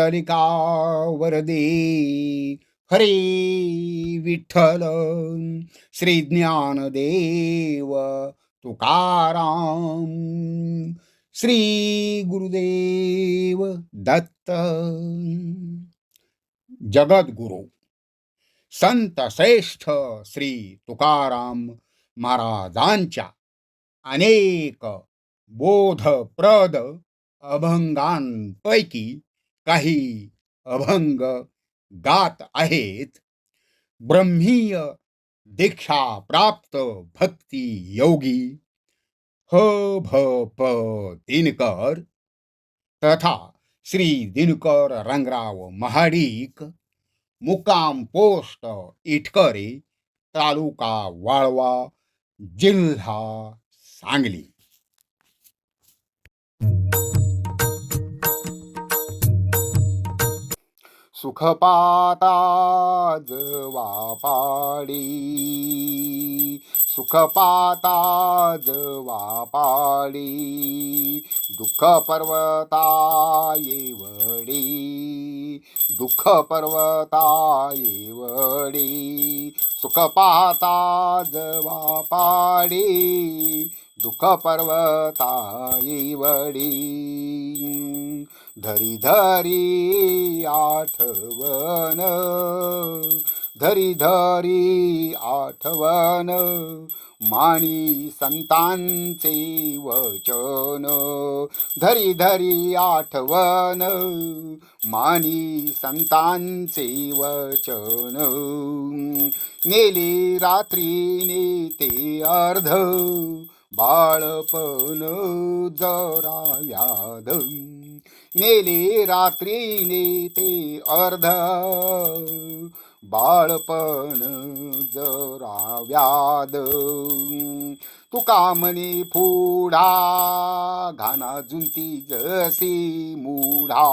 पुंडलिका वरदे हरे विठ्ठल श्री ज्ञानदेव तुकाराम श्री गुरुदेव दत्त जगद्गुरु संत श्रेष्ठ श्री तुकाराम महाराजांच्या अनेक बोधप्रद अभंगांपैकी काही अभंग गात आहेत. ब्रह्मीय दीक्षा प्राप्त भक्ती योगी ह भ प दिनकर तथा श्री दिनकर रंगराव महाडिक मुकाम पोस्ट इटकरे तालुका वाळवा जिल्हा सांगली. सुखपाता जवा पाडी सुखपाता जवा पाडी दुःख पर्वता येवडी दुःख पर्वता येवडी सुख पाहता पाडी दुःख पर्वता येवडी धरी धरी आठवण धरी धरी आठवण माणी संतांचे वचन धरी धरी आठवण माणी संतांचे वचन. नेली रात्री नेते अर्ध बाळपण जरा व्याध. नेले रात्रीने ते अर्ध. बाळपण जरा व्याद. तुका म्हणे फुढा घाना जुंती जसी मुढा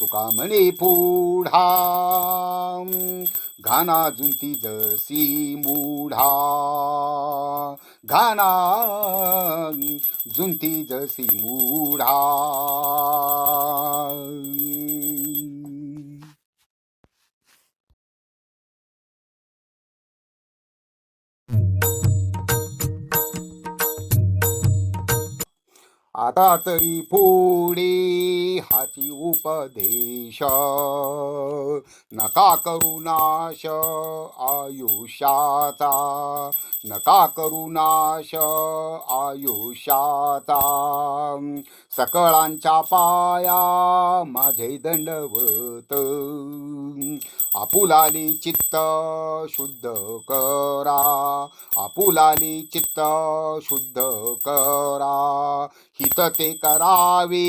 तुका म्हणे फुडा? घाना जुंती जसी मुढा घाना जुंती जसी मुढा आता तरी पुढे हाची उपदेश. नका करू नाश आयुष्याचा. नका करू नाश आयुष्याचा. सकळांच्या पाया माझे दंडवत. आपुलाली चित्त शुद्ध करा. आपुलाली चित्त शुद्ध करा. हित ते करावे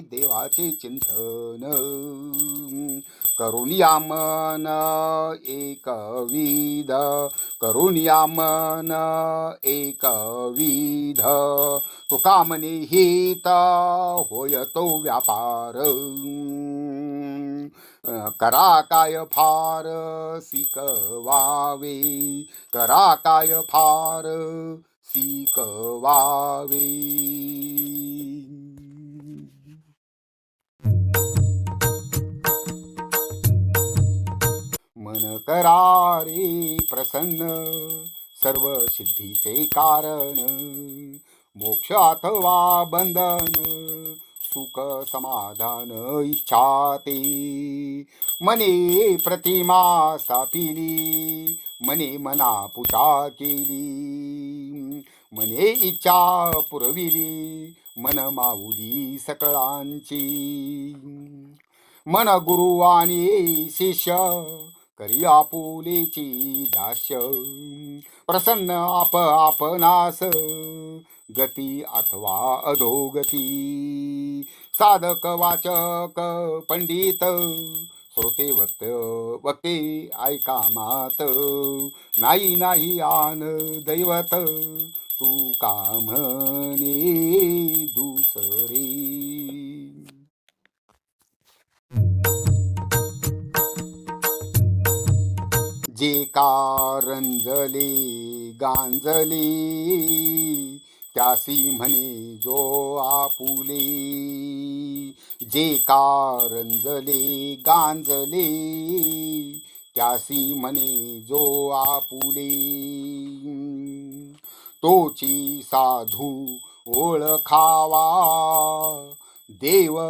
देवाचे चिंतन. करुणिया मन एकविध करून मन एकविध तुका म्हणे हित होय तो व्यापार. करा काय फार शिकवावे करा काय फार शिकवावे मन करारी प्रसन्न. सर्व सिद्धीचे कारण. मोक्ष अथवा बंधन. सुख समाधान इच्छा ते मने प्रतिमा स्थापिली. मने मना पूजा केली. मने इच्छा पुरविली. मन माऊली सकळांची. मन गुरु आणि शिष्य करी आपुलेची दाश प्रसन्न आप आपणास गती अथवा अधोगती. साधक वाचक पंडित. श्रोते वक्त वक्ते ऐका मात. नाही नाही आन दैवत. तू का म्हणे दुसरे? जे कारंजले गांजले त्यासी म्हणे जो आपुले. जे कारंजले गांजले त्यासी म्हणे जो आपुले. तोची साधू ओळखावा देव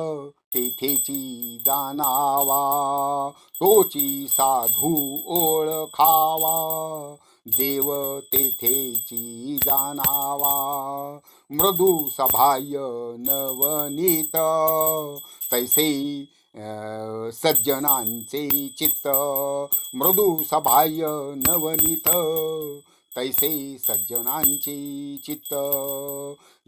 तेथेची जाणावा तोची साधू ओळखावा. देव तेथेची जाणावा मृदू सभाय नवनीत. तैसे सज्जनांचे चित्त मृदू सभाय नवनीत. तैसे सज्जनांचे चित्त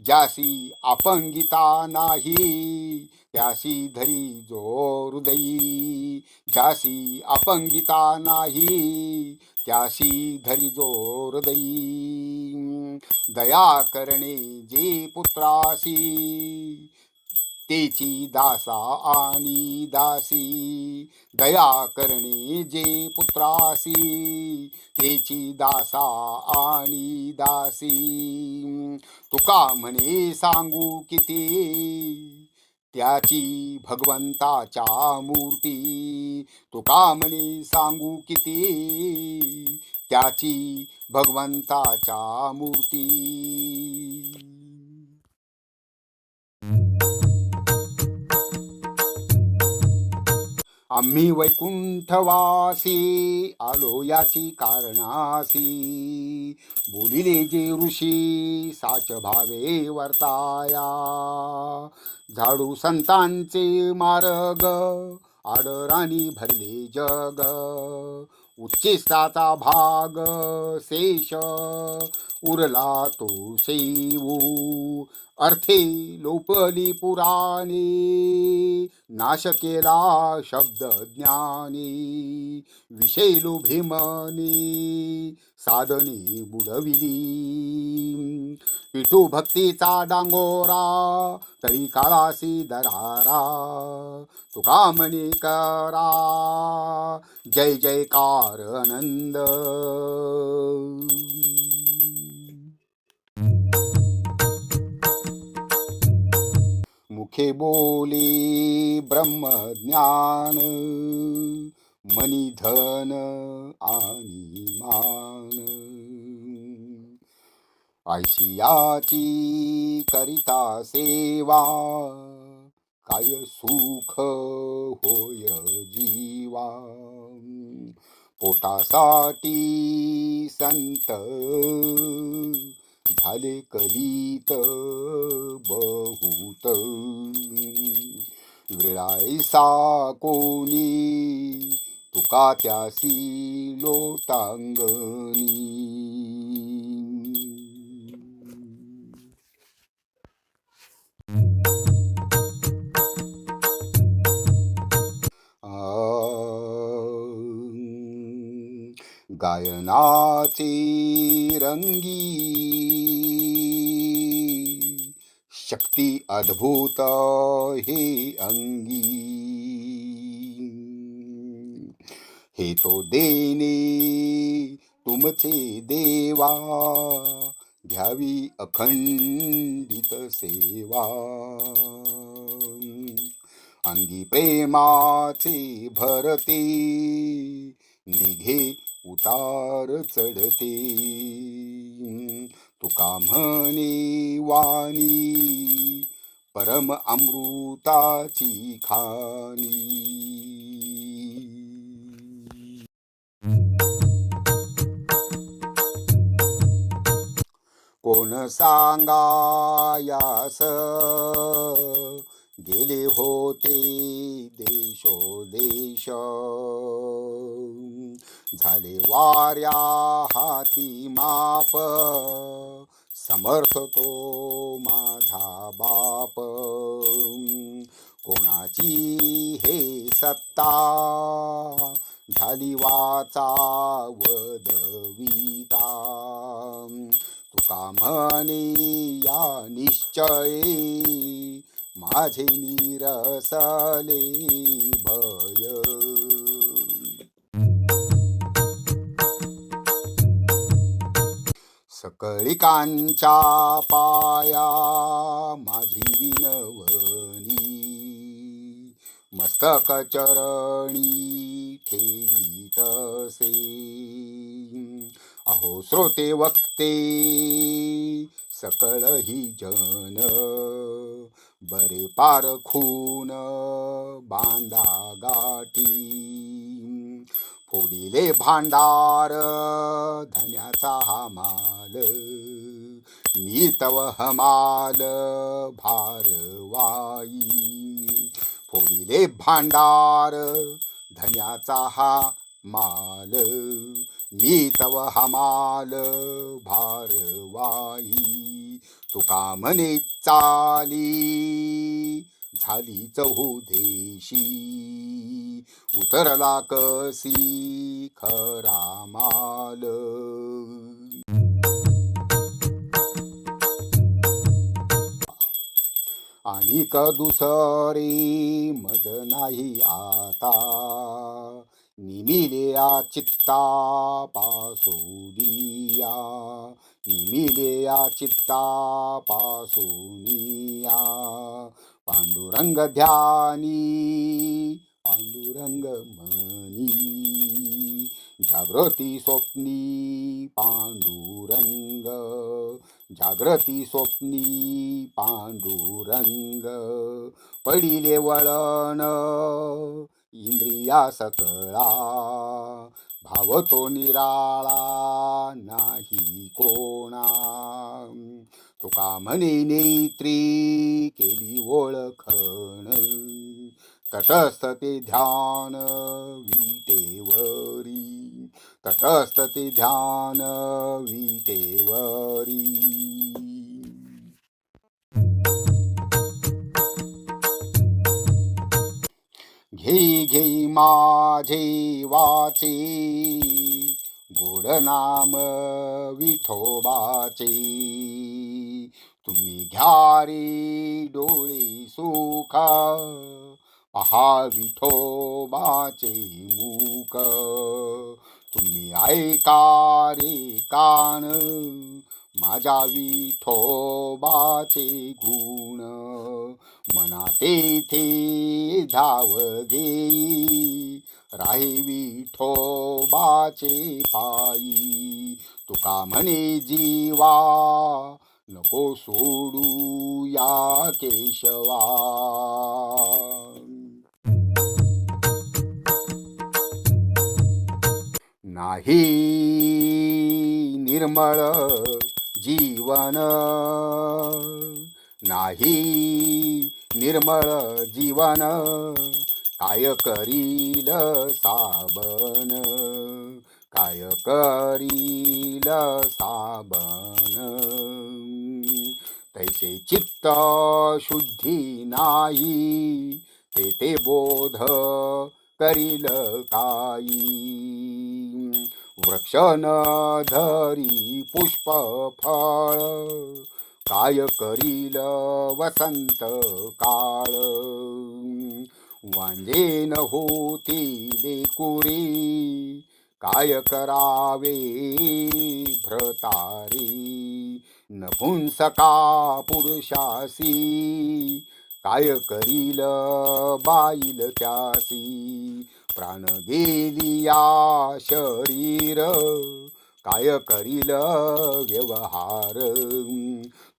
ज्यासी अपंगिता नाही त्यासी धरी जो हृदयी ज्यासी अपंगिता नाही त्यासी धरी जो हृदयी. दया करणे जे पुत्रासी तेची दासा आणि दासी. दया करणे जे पुत्रासी तेची दासा आणि दासी. तुका म्हणे सांगू किती? त्याची भगवंताच्या मूर्ती. तुका म्हणे सांगू किती? त्याची भगवंताच्या मूर्ती. आम्ही वैकुंठवासी आलो याची कारणासी. बोलिले जे ऋषी साच भावे वर्ताया. झाडू संतांचे मार्ग आडराणी भरले जग. उच्चिष्टाचा भाग शेष उरला तो सेवू अर्थे लोपली पुराणे नाश केला शब्द ज्ञानी विषय लोभिमनी साधने बुडविली। पिठू भक्तीचा डांगोरा तरी काळासी दरारा तुका म्हणे करा जय जयकार आनंद। मुखे बोले ब्रह्मज्ञान मनी धन आणि मान. आयशियाची करिता सेवा काय सुख होय जीवा. पोटासाठी संत झाले कलित बहुत. विळायसा कोणी तुका त्यासी लोटांगणी. गायनाचे रंगी शक्ती अद्भुत हे अंगी। हे तो देणे तुमचे देवा घ्यावी अखंडित सेवा। अंगी प्रेमाचे भरते निघे उतार चढते। तुका म्हणे वाणी परम अमृताची खाणी. कोण सांगायास? गेले होते देशोदेश झाले वाऱ्या हाती माप. समर्थ तो माझा बाप. कोणाची हे सत्ता? झाली वाचा वदविता तुका म्हणे या निश्चये. माझे निरसले भय. सकळिकांच्या पाया माझी विनवनी मस्तक चरणी ठेवी तसे अहो श्रोते वक्ते सकळ ही जन बरे पार खून बांधा गाठी. फोडिले भांडार धन्याचा हा माल. मी तव हमाल भारवाई फोडिले भांडार धन्याचा हा माल. मी तव हमाल भारवाई तुका म्हणे चाली झाली चहूदेशी उतरला कसी खरा माल. आणि क दुसरे मज नाही आता. निमिल्या चित्ता पासोदिया निमिल्या चित्ता पासोनिया पांडुरंग ध्यानी पांडुरंग मनी जागृती स्वप्नी पांडुरंग। जागृती स्वप्नी पांडुरंग। पडिले वळण इंद्रिया सकळा। भावतो निराळा नाही कोणा. तुका म्हणे नेत्री केली ओळखण. तटस्थ ते ध्यान विटेवरी तटस्थ ते ध्यान विटेवरी घेई घेई माझे वाचे. गोड नाम विठोबाचे. तुम्ही घ्या रे डोळे सुखा. पहा विठोबाचे मूक तुम्ही ऐका रे कान. माझ्या विठोबाचे गुण. मना तेथे धाव घेई. राही विठोबाचे पायी. तुका म्हणे जीवा नको सोडू या केशवा. नाही निर्मळ जीवन नाही निर्मळ जीवन काय करील साबन काय करील साबन तैसे चित्त शुद्धी नाही ते ते बोध करील काही. वृक्ष न धरी पुष्प फळ काय करील वसंत काळ? वांजेन न होती कुरी काय करावे भ्रतारी? नपुंसका पुरुषासी काय करील बाईल त्यासी? प्राण गेलिया शरीर काय करील व्यवहार?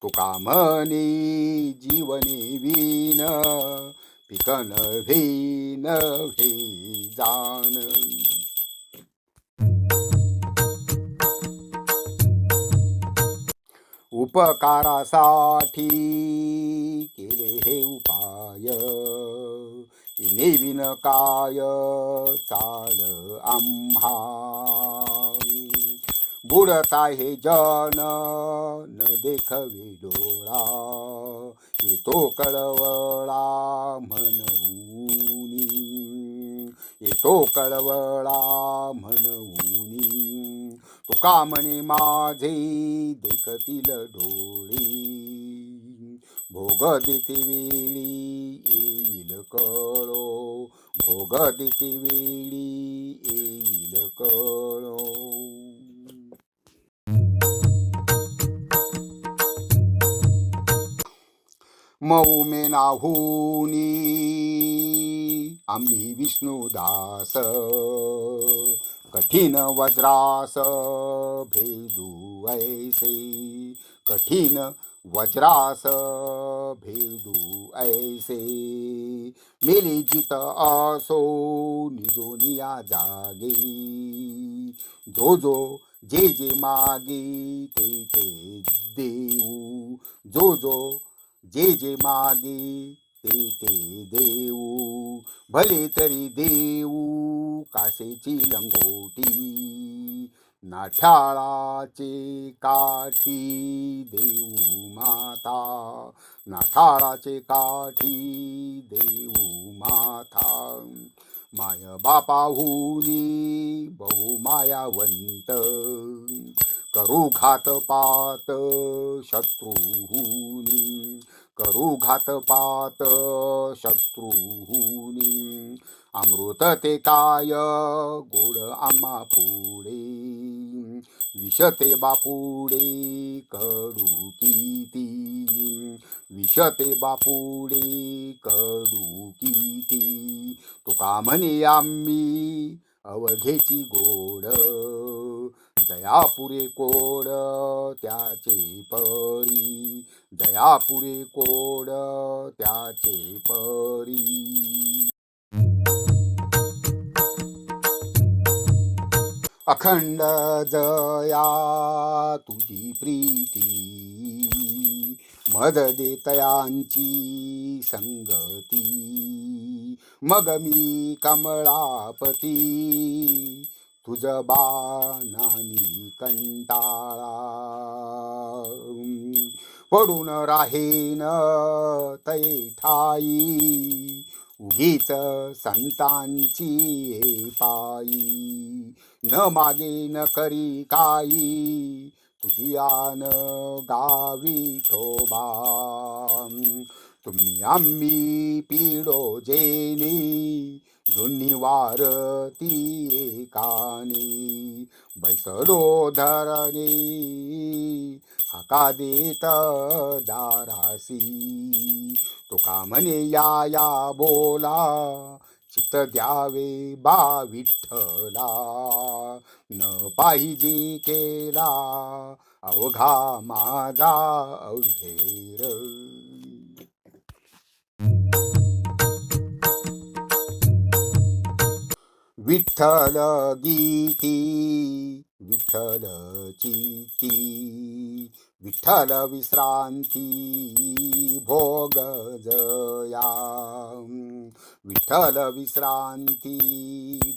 तुका म्हणे जीवने विन पिकन नव्हे नव्हे जाण. उपकारासाठी केले हे उपाय. इने विन काय चाल आम्हा? बुडता हे जन न देखवे डोळा येतो कळवळा म्हणूनी येतो कळवळा म्हणूनी तुका म्हणे माझे देखतील डोळे? भोग देते वेळी येईल कळो भोग देते वेळी येईल कळो. मऊ मे आम्ही विष्णुदास कठीण वज्रास भेदू ऐसे। कठीण वज्रास भेदू ऐसे। मेले जित असो निजोनिया जागे। जो जो जे जे मागे ते ते देऊ। जो जो जे जे मागे ते ते देऊ. भले तरी देऊ कासेची लंगोटी नाठाळाचे काठी देऊ माता नाठाळाचे काठी देऊ माथा माय बापाहुनी बहु मायावंत करू घात पात शत्रू करू घातपात शत्रुहुनी. अमृत ते काय? गोड आम्हा पुढे. विषते बापुडे कडू किती? विषते बापुडे कडू किती? तुका म्हणे आम्ही? अवघेची गोड. जयापुरे कोड. त्याचे परी. जयापुरे कोड त्याचे परी. अखंड जया तुझी प्रीती. मद देतयांची संगती. मग मी कमळापती. तुझ बाणानी कंटाळा. पडून राहीन तै ठाई. उगीच संतांची ये पायी. न मागे न करी काई तुझी आन गावी ठोबा. तुम्ही आम्ही पिडो जेनी. दोन्ही वारती एकानी. बैसलो धरणे. हाका देत दारासी तुका म्हणे या या बोला चित द्यावे बा विठ्ठला. न पाहिजे केला अवघा माझा अवघेर. विठ्ठल गीती विठ्ठल चिती विठ्ठल विश्रांती भोग जया विठ्ठल विश्रांती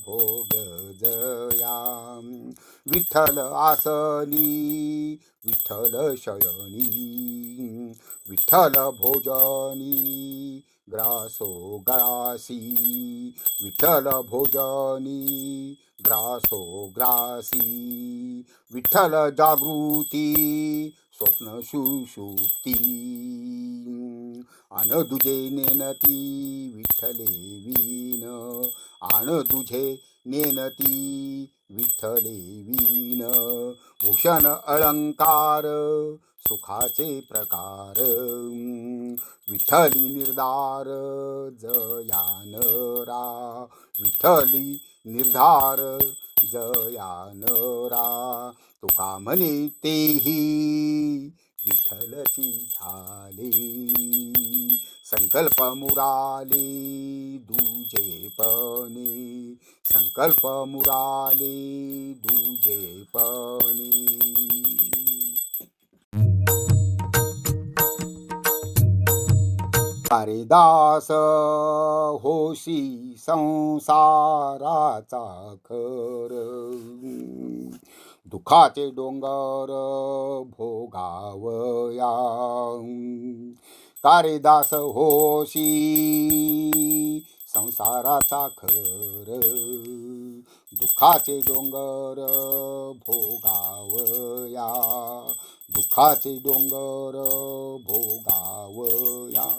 भोग जया विठ्ठल आसनी विठ्ठल शयनी। विठ्ठल भोजनी ग्रासो ग्रासी। विठ्ठल भोजनी ग्रासो ग्रासी विठ्ठल जागृती स्वप्न सुषुप्ती। आन दुजे नेनती विठ्ठले वीन आन दुजे नेनती विठ्ठले वीन भूषण अलंकार सुखाचे प्रकार। विठ्ठली निर्धार जयानरा। विठ्ठली निर्धार जयानरा तुका म्हणे तेही विठ्ठलची झाले. संकल्प मुराले दुजेपणे. संकल्प मुराले दुजेपणे. पणे होशी संसाराचा खर. दुखाचे डोंगर भोगावया. कारेदास होशी संसाराचा खर. दुखाचे डोंगर भोगावया. दुखाचे डोंगर भोगावया.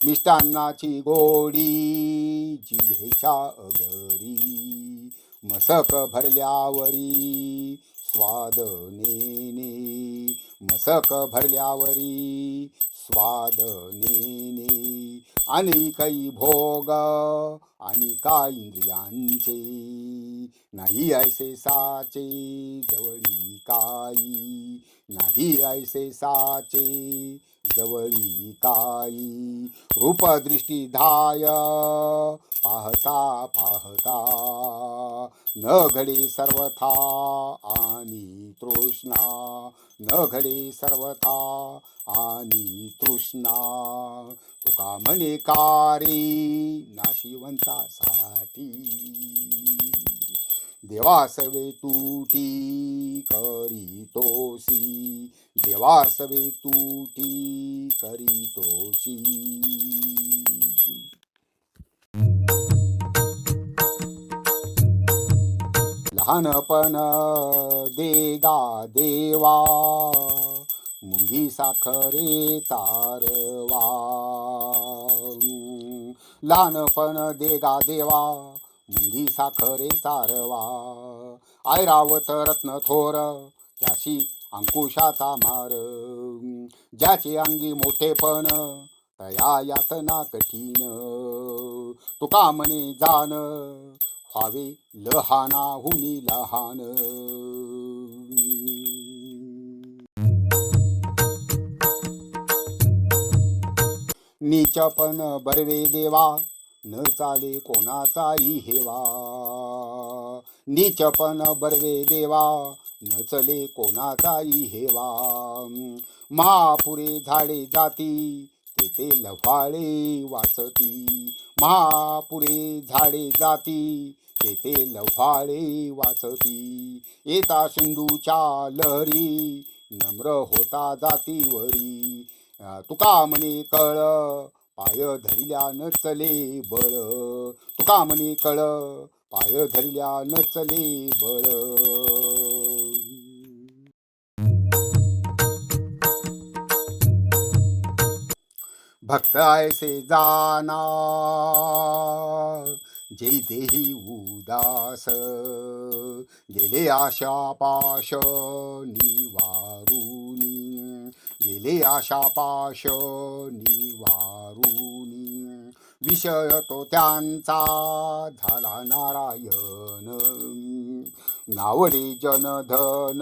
मिष्टान्नाची गोडी जिभेच्या अगरी मसक भरल्यावरी स्वाद नेने मसक भरल्यावरी स्वाद नेने आणि काही भोग आणि काय इंद्रियांचे नाही ऐसे साचे जवळी काही नाही ऐसे साचे जवळी काही रूपदृष्टी धाय पाहता पाहता न घडे सर्वथा आणि तृष्णा न घडे सर्वथा आणि तृष्णा. तुका म्हणे कारे नाशिवंतासाठी? देवासवे तुटी करीतोसी देवासवे तुटी करीतोसी लहानपण देगा देवा मुंगी साखरे चारवा। लहानपण देगा देवा मुंगी साखरे चारवा. आयरावत रत्न थोर त्याशी अंकुशाचा मार. ज्याचे अंगी मोठेपण तया यातना कठीण तुका म्हणे जाण व्हावे लहानाहुनी लहान. नीचपण बरवे देवा न चाले कोणाचाही हेवा. नीचपण बरवे देवा न चले कोणाचाही हेवा. महापुरे झाडे जाती तेथे लव्हाळे वाचती. महापुरे झाडे जाती तेथे लव्हाळे वाचती. येता सिंधूच्या लहरी नम्र होता जातीवरी. तुका म्हणे कळ पाय धरिल्या न चले बळ. तुका म्हणे कळ? पाय धरिल्या न चले बळ. भक्त ऐसे जाना जे देही उदास. गेले आशा पाश निवारू. गेले आशा पाश निवारुनी विषय तो त्यांचा झाला नारायण. नावडे जनधन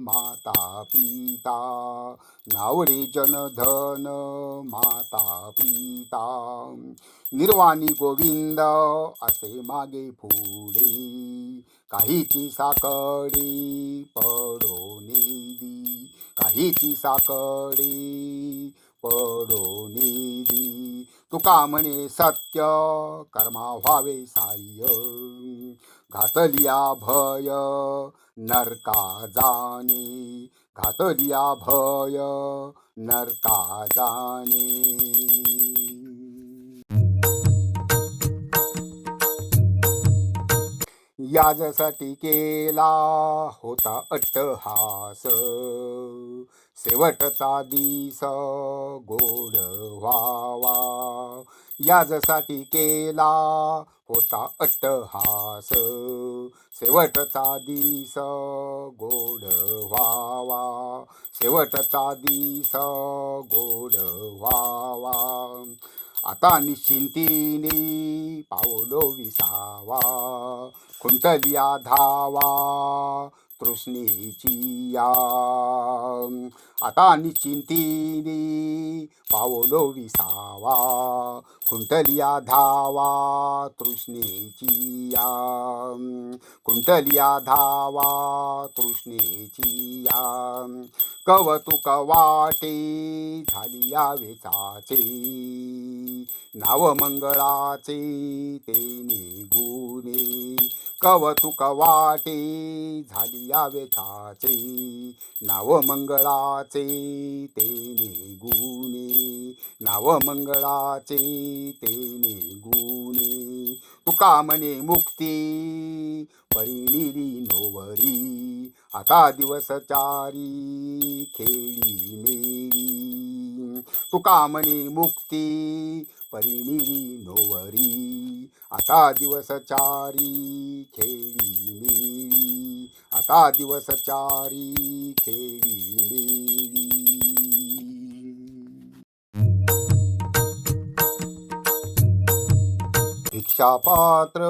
माता पिता. नावडे जनधन माता पिता. निर्वाणी गोविंद असे मागे पुढे. काहीची साकडी पडोने काहीची साकडी पडोनेदी तुका म्हणे सत्य कर्मा व्हावे साह्य. घातलिया भय नरका जाणे. घातलिया भय नरका जाणे. याजसाठी केला होता अट्टहास. शेवटचा दिस गोड व्हावा. याजसाठी केला होता अट्टहास. शेवटचा दिस गोड व्हावा. शेवटचा दिस गोड व्हावा. आता निश्चिंतीने पावलो विसावा. खुंटलिया धावा. तृष्णेची या आता निश्चिंतीने पावलो विसावा. कुंटलिया धावा तृष्णेची या कुंटलिया धावा तृष्णेची या कवतुक वाटे झाली या वेचाचे. नाव मंगळाचे ते निगुणे कवतुक वाटे झाली या वेचाचे नाव मंगळाचे ते निगुणे नाव मंगळाचे ते निगुणे तुका म्हणे मुक्ती परिणिली नोवरी आता दिवस चारी खेळी मेरी. तुका म्हणे मुक्ती परिणिली नोवरी. आता दिवस चारी खेळी मिळी. आता दिवस चारी खेळी मिळी. भिक्षापात्र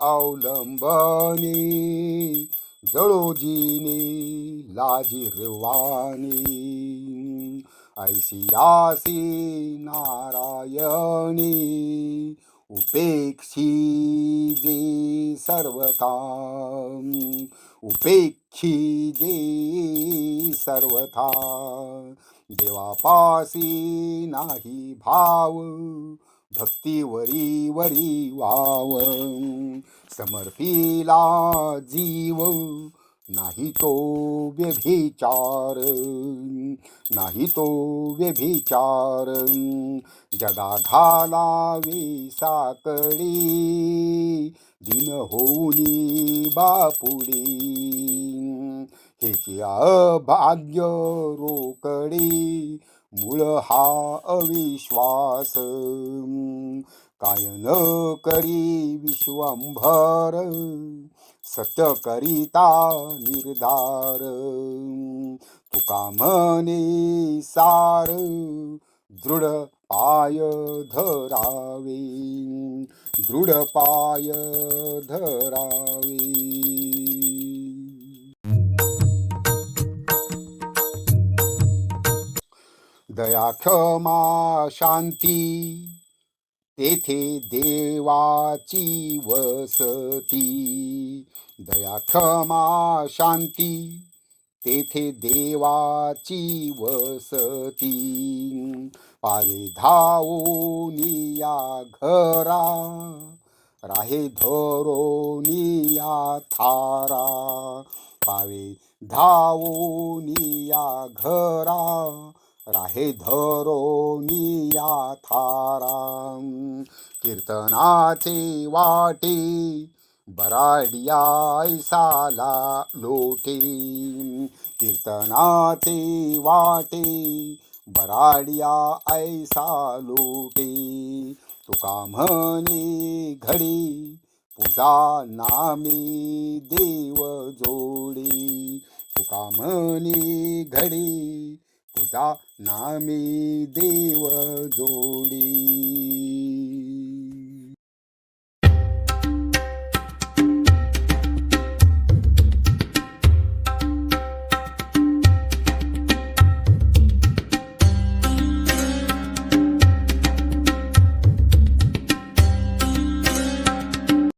अवलंबनी जळोजीनी लाजिरवानी. ऐसियासी नारायणी उपेक्षी जे सर्वता उपेक्षी जे सर्वथा देवापासी नाही भाव भक्तीवरी वरी वाव समर्पिला जीव नाही तो व्यभिचार नाही तो व्यभिचार जगा घालावी साकळी दिन होऊनी बापुडी हेची अभाग्य रोकडी मूळ हा अविश्वास. काय न करी विश्वंभर सत्य करिता निर्धार. तुका म्हणे सार दृढ पाय धरावे. दृढ पाय धरावे. दया क्षमा शांती तेथे देवाची वसती. दया क्षमा शांती तेथे देवाची वसती. पावे धावनिया घरा राहे धरून थारा. पावे धावून घरा राहे धरोनिया थारा कीर्तनाचे वाटे बराडिया ऐसाला लोटे. कीर्तनाचे वाटे बराडिया ऐसा लोटे. तुका म्हणे घडी पूजा नामी देव जोडी. तुका म्हणे घडी पूजा नामी देव जोडी.